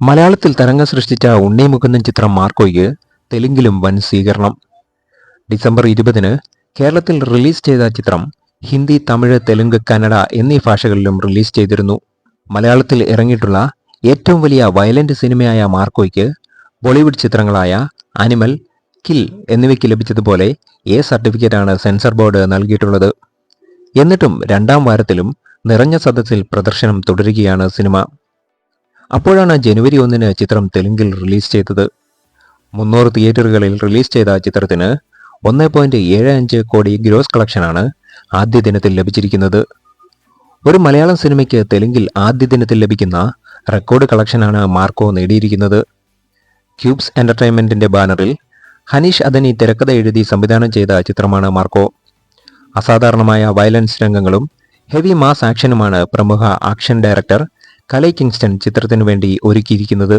മലയാളത്തിൽ തരംഗം സൃഷ്ടിച്ച ഉണ്ണി മുകുന്ദൻ ചിത്രം മാർക്കോയ്ക്ക് തെലുങ്കിലും വൻ സ്വീകരണം. ഡിസംബർ ഇരുപതിന് കേരളത്തിൽ റിലീസ് ചെയ്ത ചിത്രം ഹിന്ദി തമിഴ് തെലുങ്ക് കന്നഡ എന്നീ ഭാഷകളിലും റിലീസ് ചെയ്തിരുന്നു. മലയാളത്തിൽ ഇറങ്ങിയിട്ടുള്ള ഏറ്റവും വലിയ വയലന്റ് സിനിമയായ മാർക്കോയ്ക്ക് ബോളിവുഡ് ചിത്രങ്ങളായ അനിമൽ കിൽ എന്നിവയ്ക്ക് ലഭിച്ചതുപോലെ എ സർട്ടിഫിക്കറ്റാണ് സെൻസർ ബോർഡ് നൽകിയിട്ടുള്ളത്. എന്നിട്ടും രണ്ടാം വാരത്തിലും നിറഞ്ഞ സദസ്സിൽ പ്രദർശനം തുടരുകയാണ് സിനിമ. അപ്പോഴാണ് ജനുവരി ഒന്നിന് ചിത്രം തെലുങ്കിൽ റിലീസ് ചെയ്തത്. മുന്നൂറ് തിയേറ്ററുകളിൽ റിലീസ് ചെയ്ത ചിത്രത്തിന് ഒന്ന് പോയിന്റ് ഏഴ് അഞ്ച് കോടി ഗ്രോസ് കളക്ഷനാണ് ആദ്യ ദിനത്തിൽ ലഭിച്ചിരിക്കുന്നത്. ഒരു മലയാളം സിനിമയ്ക്ക് തെലുങ്കിൽ ആദ്യ ദിനത്തിൽ ലഭിക്കുന്ന റെക്കോർഡ് കളക്ഷനാണ് മാർക്കോ നേടിയിരിക്കുന്നത്. ക്യൂബ്സ് എന്റർടൈൻമെന്റിന്റെ ബാനറിൽ ഹനീഷ് അദനി തിരക്കഥ എഴുതി സംവിധാനം ചെയ്ത ചിത്രമാണ് മാർക്കോ. അസാധാരണമായ വയലൻസ് രംഗങ്ങളും ഹെവി മാസ് ആക്ഷനുമാണ് പ്രമുഖ ആക്ഷൻ ഡയറക്ടർ കലൈ കിങ്സ്റ്റൺ ചിത്രത്തിനു വേണ്ടി ഒരുക്കിയിരിക്കുന്നത്